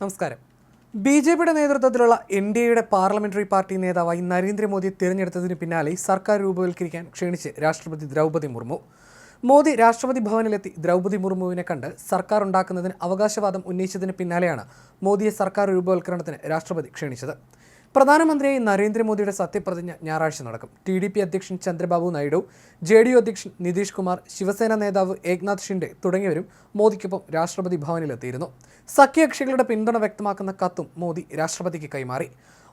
നമസ്കാരം. B J പിയുടെ നേതൃത്വത്തിലുള്ള എൻ ഡി എയുടെ പാർലമെന്ററി പാർട്ടി നേതാവായി നരേന്ദ്രമോദിയെ തിരഞ്ഞെടുത്തതിന് പിന്നാലെ സർക്കാർ രൂപവൽക്കരിക്കാൻ ക്ഷണിച്ച് രാഷ്ട്രപതി ദ്രൗപദി മുർമു. മോദി രാഷ്ട്രപതി ഭവനിലെത്തി ദ്രൗപദി മുർമുവിനെ കണ്ട് സർക്കാർ ഉണ്ടാക്കുന്നതിന് അവകാശവാദം ഉന്നയിച്ചതിന് പിന്നാലെയാണ് മോദിയെ സർക്കാർ രൂപവൽക്കരണത്തിന് രാഷ്ട്രപതി ക്ഷണിച്ചത്. പ്രധാനമന്ത്രിയായി നരേന്ദ്രമോദിയുടെ സത്യപ്രതിജ്ഞ ഞായറാഴ്ച നടക്കും. ടി ഡി പി അധ്യക്ഷൻ Chandrababu Naidu J D U അധ്യക്ഷൻ നിതീഷ് കുമാർ ശിവസേന നേതാവ് ഏക്നാഥ് ഷിൻഡെ തുടങ്ങിയവരും മോദിക്കൊപ്പം രാഷ്ട്രപതി ഭവനിലെത്തിയിരുന്നു. സഖ്യകക്ഷികളുടെ പിന്തുണ വ്യക്തമാക്കുന്ന കത്തും മോദി രാഷ്ട്രപതിക്ക് കൈമാറി.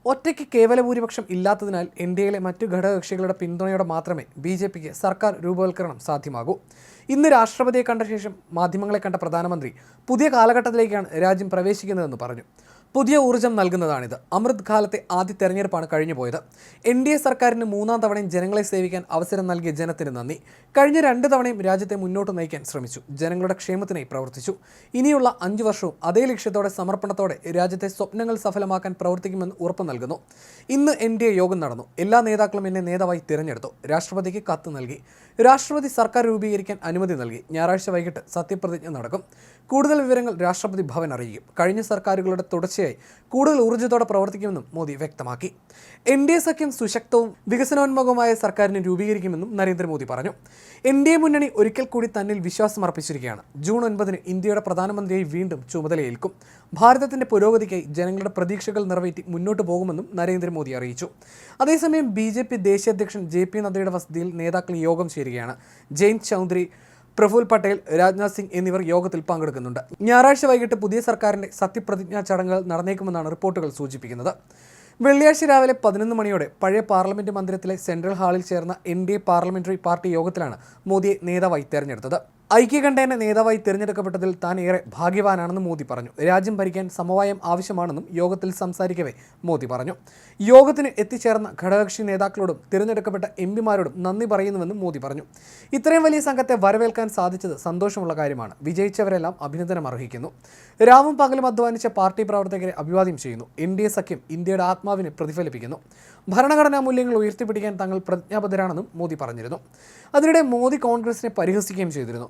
ഒറ്റയ്ക്ക് കേവല ഭൂരിപക്ഷം ഇല്ലാത്തതിനാൽ ഇന്ത്യയിലെ മറ്റു ഘടകകക്ഷികളുടെ പിന്തുണയോടെ മാത്രമേ ബി ജെ പിക്ക് സർക്കാർ രൂപവൽക്കരണം സാധ്യമാകൂ. ഇന്ന് രാഷ്ട്രപതിയെ കണ്ട ശേഷം മാധ്യമങ്ങളെ കണ്ട പ്രധാനമന്ത്രി പുതിയ കാലഘട്ടത്തിലേക്കാണ് രാജ്യം പ്രവേശിക്കുന്നതെന്ന് പറഞ്ഞു. പുതിയ ഊർജം നൽകുന്നതാണിത്. അമൃത് കാലത്തെ ആദ്യ തെരഞ്ഞെടുപ്പാണ് കഴിഞ്ഞു പോയത് എൻ ഡി എ സർക്കാരിന് മൂന്നാം തവണയും ജനങ്ങളെ സേവിക്കാൻ അവസരം നൽകിയ ജനത്തിന് നന്ദി. കഴിഞ്ഞ രണ്ട് തവണയും രാജ്യത്തെ മുന്നോട്ട് നയിക്കാൻ ശ്രമിച്ചു. ജനങ്ങളുടെ ക്ഷേമത്തിനായി പ്രവർത്തിച്ചു. ഇനിയുള്ള അഞ്ചു വർഷവും അതേ ലക്ഷ്യത്തോടെ സമർപ്പണത്തോടെ രാജ്യത്തെ സ്വപ്നങ്ങൾ സഫലമാക്കാൻ പ്രവർത്തിക്കുമെന്ന് ഉറപ്പ് നൽകുന്നു. ഇന്ന് എൻ ഡി എ യോഗം നടന്നു. എല്ലാ നേതാക്കളും എന്നെ നേതാവായി തിരഞ്ഞെടുത്തു. രാഷ്ട്രപതിക്ക് കത്ത് നൽകി. രാഷ്ട്രപതി സർക്കാർ രൂപീകരിക്കാൻ അനുമതി നൽകി. ഞായറാഴ്ച വൈകിട്ട് സത്യപ്രതിജ്ഞ നടക്കും. കൂടുതൽ വിവരങ്ങൾ രാഷ്ട്രപതി ഭവൻ അറിയിക്കും. കഴിഞ്ഞ സർക്കാരുകളുടെ തുടർച്ചയായി കൂടുതൽ ഊർജത്തോടെ പ്രവർത്തിക്കുമെന്നും മോദി വ്യക്തമാക്കി. എൻ ഡി എ സഖ്യം സുശക്തവും വികസനോന്മുഖവുമായ സർക്കാരിനെ രൂപീകരിക്കുമെന്നും നരേന്ദ്രമോദി പറഞ്ഞു. എൻ ഡി എ മുന്നണി ഒരിക്കൽ കൂടി തന്നിൽ വിശ്വാസം അർപ്പിച്ചിരിക്കുകയാണ്. ജൂൺ ഒൻപതിന് ഇന്ത്യയുടെ പ്രധാനമന്ത്രിയായി വീണ്ടും ചുമതലയേൽക്കും. ഭാരതത്തിന്റെ പുരോഗതിക്കായി ജനങ്ങളുടെ പ്രതീക്ഷകൾ നിറവേറ്റി മുന്നോട്ട് പോകുമെന്നും നരേന്ദ്രമോദി അറിയിച്ചു. അതേസമയം ബി ജെ പി ദേശീയ അധ്യക്ഷൻ ജെ പി നദ്ദയുടെ വസതിയിൽ നേതാക്കൾ യോഗം ചേരുകയാണ്. ജെയിൻ ചൗധരി പ്രഫുൽ പട്ടേൽ രാജ്നാഥ് സിംഗ് എന്നിവർ യോഗത്തിൽ പങ്കെടുക്കുന്നുണ്ട്. ഞായറാഴ്ച വൈകിട്ട് പുതിയ സർക്കാരിന്റെ സത്യപ്രതിജ്ഞാ ചടങ്ങുകൾ നടന്നേക്കുമെന്നാണ് റിപ്പോർട്ടുകൾ സൂചിപ്പിക്കുന്നത്. വെള്ളിയാഴ്ച രാവിലെ പതിനൊന്ന് മണിയോടെ പഴയ പാർലമെന്റ് മന്ദിരത്തിലെ സെൻട്രൽ ഹാളിൽ ചേർന്ന N D A parliamentary party യോഗത്തിലാണ് മോദിയെ നേതാവായി തെരഞ്ഞെടുത്തത്. ഐക്യകണ്ഠേന നേതാവായി തിരഞ്ഞെടുക്കപ്പെട്ടതിൽ താൻ ഏറെ ഭാഗ്യവാനാണെന്ന് മോദി പറഞ്ഞു. രാജ്യം ഭരിക്കാൻ സമവായം ആവശ്യമാണെന്നും യോഗത്തിൽ സംസാരിക്കവേ മോദി പറഞ്ഞു. യോഗത്തിന് എത്തിച്ചേർന്ന ഘടകകക്ഷി നേതാക്കളോടും തിരഞ്ഞെടുക്കപ്പെട്ട എം പിമാരോടും നന്ദി പറയുന്നുവെന്നും മോദി പറഞ്ഞു. ഇത്രയും വലിയ സംഘത്തെ വരവേൽക്കാൻ സാധിച്ചത് സന്തോഷമുള്ള കാര്യമാണ്. വിജയിച്ചവരെല്ലാം അഭിനന്ദനം അർഹിക്കുന്നു. രാവും പകലും അധ്വാനിച്ച പാർട്ടി പ്രവർത്തകരെ അഭിവാദ്യം ചെയ്യുന്നു. എൻ ഡി എ സഖ്യം ഇന്ത്യയുടെ ആത്മാവിനെ പ്രതിഫലിപ്പിക്കുന്നു. ഭരണഘടനാ മൂല്യങ്ങൾ ഉയർത്തിപ്പിടിക്കാൻ തങ്ങൾ പ്രതിജ്ഞാബദ്ധരാണെന്നും മോദി പറഞ്ഞിരുന്നു. അതിനിടെ മോദി കോൺഗ്രസിനെ പരിഹസിക്കുകയും ചെയ്തിരുന്നു.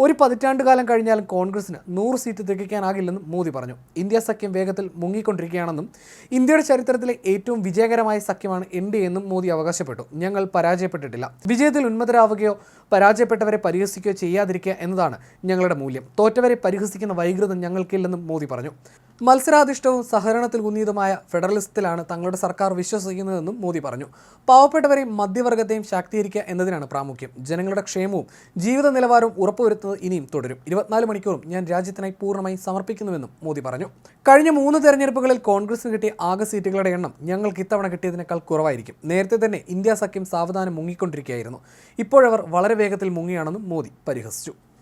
ഒരു പതിറ്റാണ്ട് കാലം കഴിഞ്ഞാലും കോൺഗ്രസിന് നൂറ് സീറ്റ് തികയ്ക്കാനാകില്ലെന്നും മോദി പറഞ്ഞു. ഇന്ത്യ സഖ്യം വേഗത്തിൽ മുങ്ങിക്കൊണ്ടിരിക്കുകയാണെന്നും ഇന്ത്യയുടെ ചരിത്രത്തിലെ ഏറ്റവും വിജയകരമായ സഖ്യമാണ് എൻ ഡി എന്നും മോദി അവകാശപ്പെട്ടു. ഞങ്ങൾ പരാജയപ്പെട്ടിട്ടില്ല. വിജയത്തിൽ ഉന്മതരാവുകയോ പരാജയപ്പെട്ടവരെ പരിഹസിക്കുകയോ ചെയ്യാതിരിക്കുക എന്നതാണ് ഞങ്ങളുടെ മൂല്യം. തോറ്റവരെ പരിഹസിക്കുന്ന വൈകൃതം ഞങ്ങൾക്കില്ലെന്നും മോദി പറഞ്ഞു. മത്സരാധിഷ്ഠവും സഹകരണത്തിൽ ഊന്നിയതുമായ ഫെഡറലിസത്തിലാണ് തങ്ങളുടെ സർക്കാർ വിശ്വസിക്കുന്നതെന്നും മോദി പറഞ്ഞു. പാവപ്പെട്ടവരെയും മധ്യവർഗത്തെയും ശാക്തീകരിക്കുക എന്നതിനാണ് പ്രാമുഖ്യം. ജനങ്ങളുടെ ക്ഷേമവും ജീവിത നിലവാരവും ഉറപ്പുവരുത്തുന്നത് ഇനിയും തുടരും. ഇരുപത്തിനാല് മണിക്കൂറും ഞാൻ രാജ്യത്തിനായി പൂർണമായി സമർപ്പിക്കുന്നുവെന്നും മോദി പറഞ്ഞു. കഴിഞ്ഞ മൂന്ന് തെരഞ്ഞെടുപ്പുകളിൽ കോൺഗ്രസിന് കിട്ടിയ ആകെ സീറ്റുകളുടെ എണ്ണം ഞങ്ങൾക്ക് ഇത്തവണ കിട്ടിയതിനേക്കാൾ കുറവായിരിക്കും. നേരത്തെ തന്നെ ഇന്ത്യ സഖ്യം സാവധാനം മുങ്ങിക്കൊണ്ടിരിക്കുകയായിരുന്നു. ഇപ്പോഴവർ വളരെ വേഗത്തിൽ മുങ്ങിയാണെന്നും മോദി പരിഹസിച്ചു.